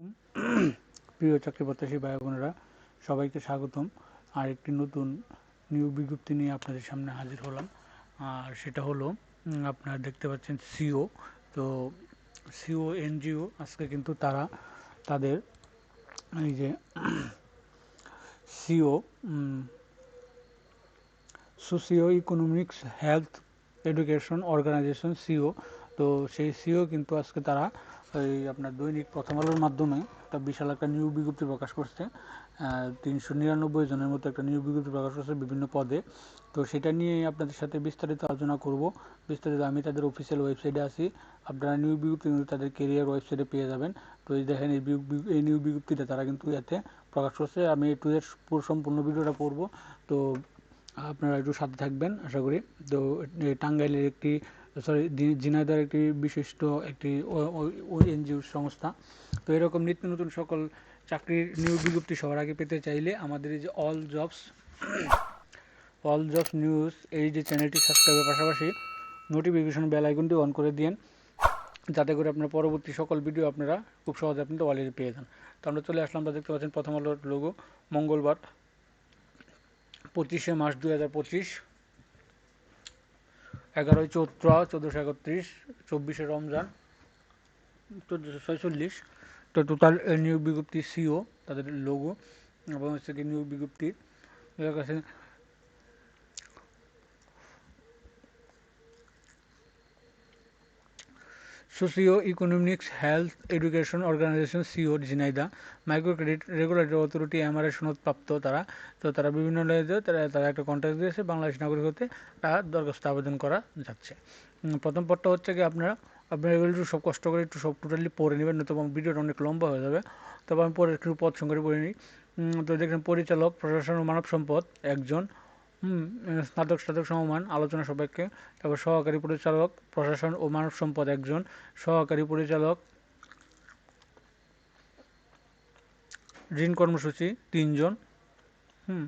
প্রিয় চাকরি প্রত্যাশী ভাই বোনেরা সবাইকে স্বাগতম। আর একটি নতুন নিয়োগ বিজ্ঞপ্তি নিয়ে আপনাদের সামনে হাজির হলাম। আর সেটা হলো আপনারা দেখতে পাচ্ছেন সিও। তো সিও, এনজিও, আজকে কিন্তু তারা তাদের এই যে CO socio economics health education organization CO. তো সেই সিও কিন্তু আজকে তারা এই আপনার দৈনিক প্রথম আলোর মাধ্যমে একটা বিশাল একটা নিয়োগ বিজ্ঞপ্তি প্রকাশ করছে। তিনশো নিরানব্বই জনের মতো একটা নিয়োগ বিজ্ঞপ্তি প্রকাশ করছে বিভিন্ন পদে। তো সেটা নিয়ে আপনাদের সাথে বিস্তারিত আলোচনা করব। বিস্তারিত আমি তাদের অফিসিয়াল ওয়েবসাইটে আছি। আপনারা নিয়োগ বিজ্ঞপ্তি তাদের কেরিয়ার ওয়েবসাইটে পেয়ে যাবেন। তো এই দেখেন, এই এই বিজ্ঞপ্তিটা তারা কিন্তু এতে প্রকাশ করছে। আমি একটু এর পুরো সম্পূর্ণ ভিডিওটা পড়ব তো আপনারা একটু সাথে থাকবেন, আশা করি। তো টাঙ্গাইলের একটি সরি ঝিনাইদহের একটি বিশিষ্ট একটি এনজিও সংস্থা। তো এরকম নিত্য নতুন সকল চাকরির নিয়োগ বিজ্ঞপ্তি সবার আগে পেতে চাইলে আমাদের এই যে all jobs all jobs news এই যে চ্যানেলটি সাবস্ক্রাইবের পাশাপাশি নোটিফিকেশন বেল আইকনটি অন করে দিন যাতে করে আপনার পরবর্তী সকল ভিডিও আপনারা খুব সহজে আপনি অলরেডি পেয়ে যান। তো আমরা চলে আসলাম আমরা দেখতে পাচ্ছেন প্রথম আলোর লোগো মঙ্গলবার, পঁচিশে মার্চ দুই হাজার পঁচিশ। এগারোই চৈত্র, চোদ্দোশো একত্রিশ, চব্বিশে রমজান, চোদ্দোশো ছয়চল্লিশ। তো টোটাল নিয়োগ বিজ্ঞপ্তি সিও, তাদের লোগো এবং হচ্ছে কি নিয়োগ বিজ্ঞপ্তি। কাছে socio economics health education organization CO Jhenaidah micro credit regulatory authority MRA সনদপ্রাপ্ত তারা। তো তারা বিভিন্ন তারা তারা একটা কন্ট্যাক্ট দিয়েছে বাংলাদেশ নাগরিক হতে। তারা দরখাস্ত আবেদন করা যাচ্ছে। প্রথম পথটা হচ্ছে কি আপনারা আপনারা এগুলো একটু সব কষ্ট করে একটু সব টোটালি পড়ে নেবেন আমার ভিডিওটা অনেক লম্বা হয়ে যাবে। তবে আমি পরে একটু পদ সংখ্যাটি পড়ে নিই তো দেখেন পরিচালক, প্রশাসন ও মানব সম্পদ একজন। হুম স্নাতক স্নাতক সমমান, আলোচনা সাপেক্ষে। তারপর সহকারী পরিচালক, প্রশাসন ও মানব সম্পদ একজন। সহকারী পরিচালক, ঋণ কর্মসূচি তিনজন। হুম।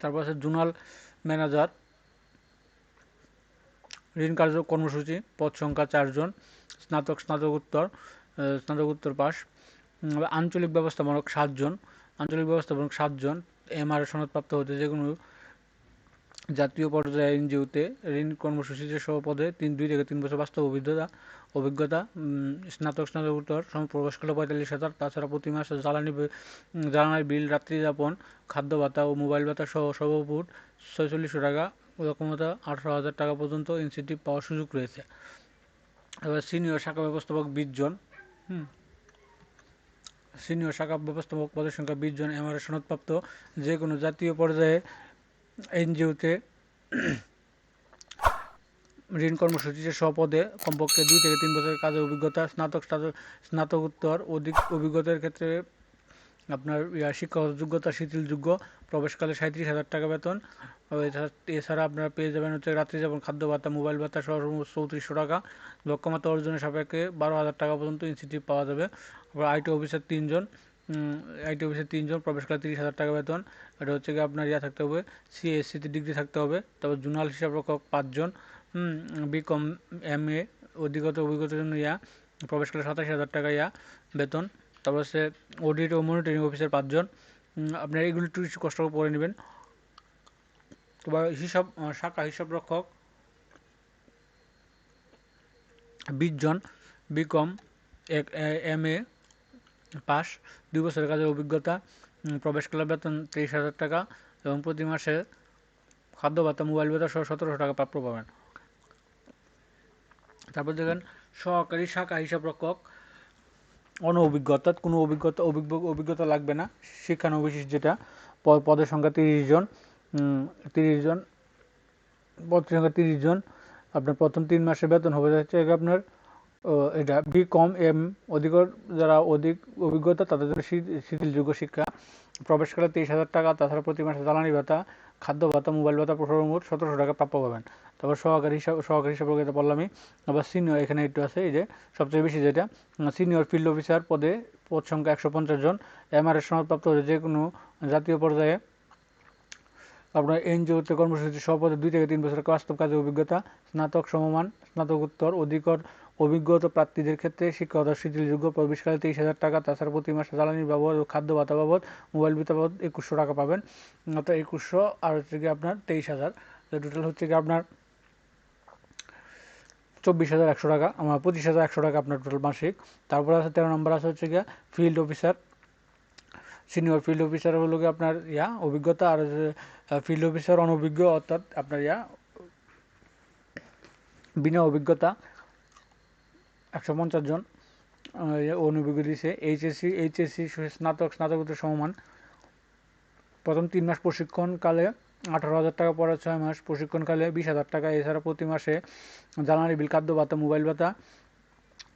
তারপর আছে জোনাল ম্যানেজার, ঋণ কার্য কর্মসূচি, পদ সংখ্যা চারজন, স্নাতক স্নাতকোত্তর স্নাতকোত্তর পাস আঞ্চলিক ব্যবস্থাপনক সাতজন, আঞ্চলিক ব্যবস্থাপনক সাতজন। এমআর সনদপ্রাপ্ত হতে যে কোনো জাতীয় পর্যায়ে এনজিওতে ঋণ কর্মসূচিতে সহ পদে তিন, দুই থেকে তিন বছর বাস্তব অভিজ্ঞতা অভিজ্ঞতা স্নাতক, স্নাতকোত্তর সম প্রবেশকালে পঁয়তাল্লিশ হাজার, তাছাড়া প্রতি মাসে জ্বালানি জ্বালানির বিল, রাত্রি যাপন, খাদ্য ভাতা ও মোবাইল ভাতা সহ সর্বমোট ছয়চল্লিশশো টাকা, রকমতা আঠারো হাজার টাকা পর্যন্ত ইনসেন্টিভ পাওয়ার সুযোগ রয়েছে। এবার সিনিয়র শাখা ব্যবস্থাপক বিশ জন, হুম সিনিয়র শাখা ব্যবস্থাপক পদের সংখ্যা বিশ জন এমআরএ সনদপ্রাপ্ত যে কোনো জাতীয় পর্যায়ে এনজিওতে ঋণ কর্মসূচিতে সপদে কমপক্ষে দুই থেকে তিন বছরের কাজের অভিজ্ঞতা, স্নাতক স্নাতক স্নাতকোত্তর অধিক অভিজ্ঞতার ক্ষেত্রে আপনার শিক্ষাগত যোগ্যতা শিথিলযোগ্য, প্রবেশকালে সাঁত্রিশ হাজার টাকা বেতন। এছাড়া- আপনারা পেয়ে যাবেন হচ্ছে রাত্রি যাপন খাদ্য ভাতা, মোবাইল ভাতা সহ চৌত্রিশশো টাকা। লক্ষ্যমাত্রা অর্জনের সাপেক্ষে বারো হাজার টাকা পর্যন্ত ইনসেন্টিভ পাওয়া যাবে। আবার আইটি অফিসার তিনজন আইটি অফিসের তিনজন প্রবেশকালে তিরিশ হাজার টাকা বেতন, এটা হচ্ছে কি আপনার ইয়া থাকতে হবে, সিএসসিতে ডিগ্রি থাকতে হবে, তারপর জুনাল হিসাব রক্ষক পাঁচজন বিকম এম এ অধিগত অভিজ্ঞতার জন্য ইয়া প্রবেশকালে সাতাশ হাজার টাকা ইয়া বেতন, তারপর হচ্ছে অডিট ও মনিটরিং অফিসার পাঁচজন আপনার এগুলো একটু কিছু কষ্ট করে পড়ে নেবেন। তারপর হিসাব শাখা হিসাব রক্ষক বিশ জন, বিকম, এক এম এ পাস, দুই বছরের কাজের অভিজ্ঞতা প্রবেশ প্রবেশকালে বেতন তেইশ হাজার টাকা এবং প্রতি মাসে খাদ্য ভাতা, মোবাইল ভাতা সহ সতেরোশো টাকা প্রাপ্য পাবেন তারপর দেখেন, সহকারী শাখা হিসাব রক্ষক। অনভিজ্ঞ অর্থাৎ কোনো অভিজ্ঞতা, অভিজ্ঞ, অভিজ্ঞতা লাগবে না। শিক্ষানবিশেষ যেটা পদের সংখ্যা তিরিশ জন তিরিশ জন, পদের সংখ্যা তিরিশ জন। আপনার প্রথম তিন মাসের বেতন হবে হচ্ছে আপনার এটা বি কম এম অধিকর যারা অধিক অভিজ্ঞতা, তাদের জন্য শিথিলযোগ্য শিক্ষা। প্রবেশকালে তেইশ হাজার টাকা, তাছাড়া প্রতি মাসে জ্বালানি ভাতা, খাদ্য ভাতা, মোবাইল ভাতা সর্বমোট সতেরোশো টাকা প্রাপ্য পাবেন। তারপর সহকারী হিসাব সহকারী হিসাবে যেটা বললামই আবার সিনিয়র এখানে একটু আছে, এই যে সবচেয়ে বেশি যেটা সিনিয়র ফিল্ড অফিসার পদে পদ সংখ্যা একশো পঞ্চাশ জন। এমআরএস সনদপ্রাপ্ত হলে যে কোনো জাতীয় পর্যায়ে আপনার এনজিওতে কর্মসূচি সহ পদে দুই থেকে তিন বছরের বাস্তব কাজের অভিজ্ঞতা, স্নাতক সমমান, স্নাতকোত্তর, অধিকর অভিজ্ঞতা প্রার্থীদের ক্ষেত্রে শিক্ষকতা, শিথিলযোগ্য প্রবেশকালে তেইশ হাজার টাকা, তাছাড়া প্রতি মাসে জ্বালানি বাবদ ও খাদ্য ভাতা বাবদ মোবাইল বিতা বাবদ একুশশো টাকা পাবেন। অর্থাৎ একুশশো, আর হচ্ছে কি আপনার তেইশ হাজার। টোটাল হচ্ছে কি আপনার চব্বিশ হাজার একশো টাকা, আমার পঁচিশ হাজার একশো টাকা আপনার টোটাল মাসিক। তারপরে আছে, তেরো নম্বর আছে হচ্ছে গিয়া field officer senior field officer হলো গিয়ে আপনার ইয়া, অভিজ্ঞতা, আর ফিল্ড অফিসার অনভিজ্ঞ, অর্থাৎ আপনার ইয়া, বিনা অভিজ্ঞতা। একশো পঞ্চাশ জন অনভিজ্ঞ দিয়েছে এইচএসসি এইচএসসি স্নাতক, স্নাতকোত্তর সমমান। প্রথম তিন মাস প্রশিক্ষণকালে আঠারো হাজার টাকা পরে ছয় মাস প্রশিক্ষণকালে বিশ হাজার টাকা। এছাড়া প্রতি মাসে জ্বালানি বিল, খাদ্য ভাতা, মোবাইল ভাতা,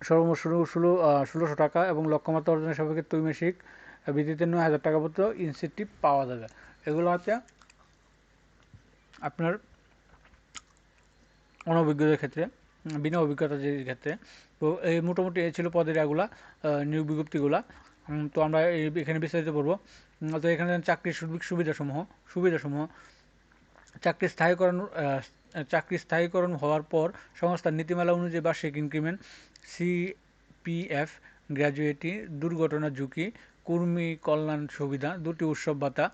সর্বমোট ষোলো ষোলো ষোলোশো টাকা এবং লক্ষ্যমাত্রা অর্জনের সাপেক্ষে ত্রৈমাসিক ভিত্তিতে নয় হাজার টাকা পর্যন্ত ইনসেন্টিভ পাওয়া যাবে। এগুলো হচ্ছে আপনার অনভিজ্ঞদের ক্ষেত্রে বিনা অভিজ্ঞতা যে ক্ষেত্রে। তো এই মোটামুটি ছিল পদের এগুলা নিয়োগ বিজ্ঞপ্তিগুলা। তো আমরা এখানে বিস্তারিত পড়ব। তো এখানে চাকরির সুবি- সুবিধাসমূহ সুবিধাসমূহ। চাকরি স্থায়ীকরণ চাকরি স্থায়ীকরণ হওয়ার পর সংস্থার নীতিমালা অনুযায়ী বার্ষিক ইনক্রিমেন্ট, সিপিএফ, গ্র্যাজুয়েটি, দুর্ঘটনা ঝুঁকি, কর্মী কল্যাণ সুবিধা, দুটি উৎসব ভাতা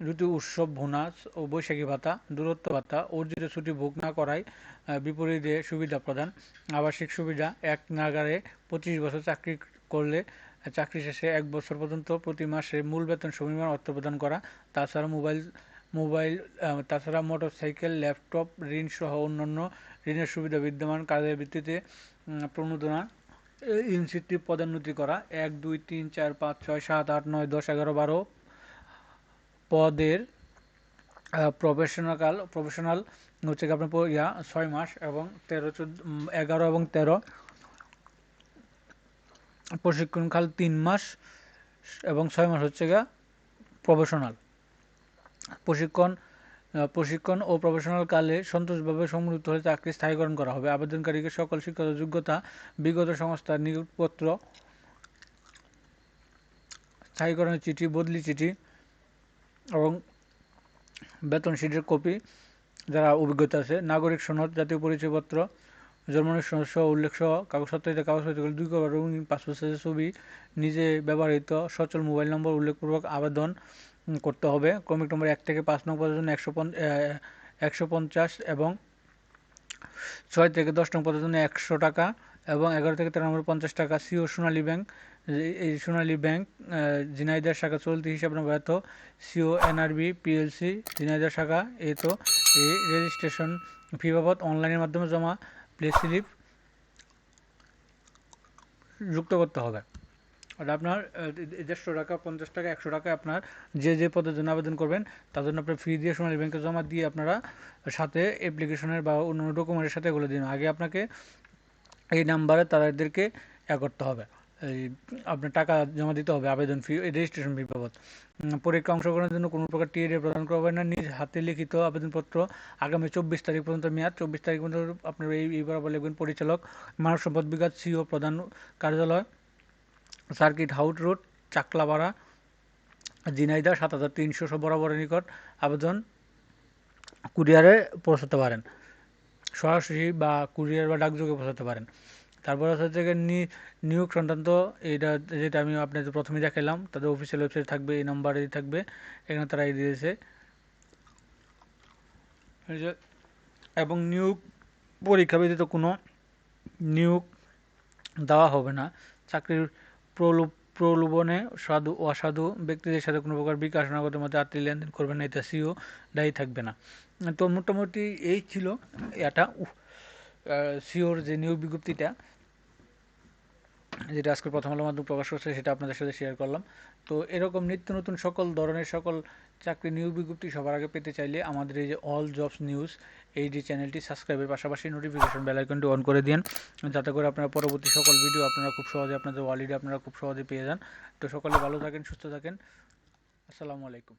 দুটি উৎসব বোনাস ও বৈশাখী ভাতা, দূরত্ব ভাতা, অর্জিত ছুটি ভোগ না করায় বিপরীতে সুবিধা প্রদান। আবাসিক সুবিধা, এক নাগারে পঁচিশ বছর চাকরি করলে চাকরি শেষে এক বছর পর্যন্ত প্রতি মাসে মূল বেতন সমীমান অর্থ প্রদান করা। তাছাড়া মোবাইল মোবাইল তাছাড়া মোটরসাইকেল, ল্যাপটপ, ঋণ সহ অন্যান্য ঋণের সুবিধা বিদ্যমান। কাজের ভিত্তিতে প্রণোদনা ইনসেন্টিভ পদোন্নতি করা। এক, দুই, তিন, চার, পাঁচ, ছয়, সাত, আট, নয়, দশ, এগারো, বারো পদের প্রফেশনাল প্রফেশনাল হচ্ছে আপনার ইয়া, ছয় মাস এবং তেরো চোদ্দ এগারো এবং তেরো। প্রশিক্ষণকাল তিন মাস এবং ছয় মাস হচ্ছে গা প্রফেশনাল প্রশিক্ষণ প্রশিক্ষণ ও প্রফেশনাল কালে সন্তোষভাবে সম্মিলিত হলে চাকরি স্থায়ীকরণ করা হবে। আবেদনকারীকে সকল শিক্ষাগত যোগ্যতা, বিগত সংস্থার নিয়োগপত্র, স্থায়ীকরণের চিঠি, বদলি চিঠি এবং বেতন শিটের কপি যারা অভিজ্ঞতা আছে, নাগরিক সনদ, জাতীয় পরিচয়পত্র জন্মনির সনদ সহ উল্লেখ সহ কাগজপত্র কাগজপত্র দুই কবার রঙিন পাসপোর্ট সাইজের ছবি নিজে ব্যবহৃত সচল মোবাইল নম্বর উল্লেখপূর্বক আবেদন করতে হবে। ক্রমিক নম্বর এক থেকে পাঁচ নম্বর পর্যন্ত একশো একশো পঞ্চাশ এবং ছয় থেকে দশ নং পদের জন্য একশো টাকা এবং এগারো থেকে তেরো নম্বর পঞ্চাশ টাকা সিও সোনালী ব্যাংক, এই- সোনালী ব্যাংক ঝিনাইদহ শাখা চলতি হিসাব ব্যর্থ। সিও, এনআরবি, পিএলসি, ঝিনাইদহ শাখা এই তো এই রেজিস্ট্রেশন ফি বাবদ অনলাইনের মাধ্যমে জমা প্লে স্লিপ যুক্ত করতে হবে। আর আপনার দেড়শো টাকা, পঞ্চাশ টাকা, একশো টাকা আপনার যে যে পদের জন্য আবেদন করবেন, তার জন্য আপনার ফি দিয়ে সোনালী ব্যাংকে জমা দিয়ে আপনারা সাথে অ্যাপ্লিকেশনের বা অন্য ডকুমেন্টের সাথে এগুলো দিন। আগে আপনাকে এই নাম্বারে তাদেরকে ইয়া করতে হবে। এই আপনার টাকা জমা দিতে হবে, আবেদন ফি রেজিস্ট্রেশন ফি বাবদ। পরীক্ষা অংশগ্রহণের জন্য কোনো প্রকার টিএডি প্রদান করবেন না। নিজ হাতে লিখিত আবেদনপত্র আগামী চব্বিশ তারিখ পর্যন্ত মেয়াদ, চব্বিশ তারিখ পর্যন্ত আপনার এই বরাবর লিখবেন পরিচালক, মানব সম্পদ বিকাশ সিও প্রধান কার্যালয়। Circuit house road Chaklapara Jhenaidah, সাত হাজার তিনশো বরাবরের নিকট আবেদন কুরিয়ারে পৌঁছাতে পারেন। সরাসরি বা কুরিয়ার বা ডাকযোগে পৌঁছাতে পারেন। তারপর হচ্ছে নিয়োগ সংক্রান্ত এটা যেটা আমি আপনাদের প্রথমে দেখালাম তাদের অফিসিয়াল ওয়েবসাইট থাকবে, এই নাম্বারেই থাকবে, এখানে তারা দিয়েছে। এবং নিয়োগ পরীক্ষা ব্যতীত কোনো নিয়োগ দেওয়া হবে না। চাকরির প্রলোভনে সাধু, অসাধু ব্যক্তিদের সাথে কোনো প্রকার বিকাশ নগদের মধ্যে আত্মীয় লেনদেন করবেন না, এটা সিও দায়ী থাকবে না। তো মোটামুটি এই ছিল এটা। সিওর যে নিয়োগ বিজ্ঞপ্তিটা, যেটা আজকে প্রথম আলোর মাধ্যমে প্রকাশ করছে, সেটা আপনাদের সাথে শেয়ার করলাম। তো এরকম নিত্য নতুন সকল ধরনের সকল চাকরি নিয়োগ বিজ্ঞপ্তি সবার আগে পেতে চাইলে আমাদের এই যে অল জবস নিউজ এই যে চ্যানেলটি সাবস্ক্রাইবের পাশাপাশি নোটিফিকেশন বেল আইকনটি অন করে দিন। যাতে করে আপনারা পরবর্তী সকল ভিডিও আপনারা খুব সহজে আপনাদের ওয়ালিডে আপনারা খুব সহজে পেয়ে যান। তো সকলে ভালো থাকেন, সুস্থ থাকেন। আসসালামু আলাইকুম।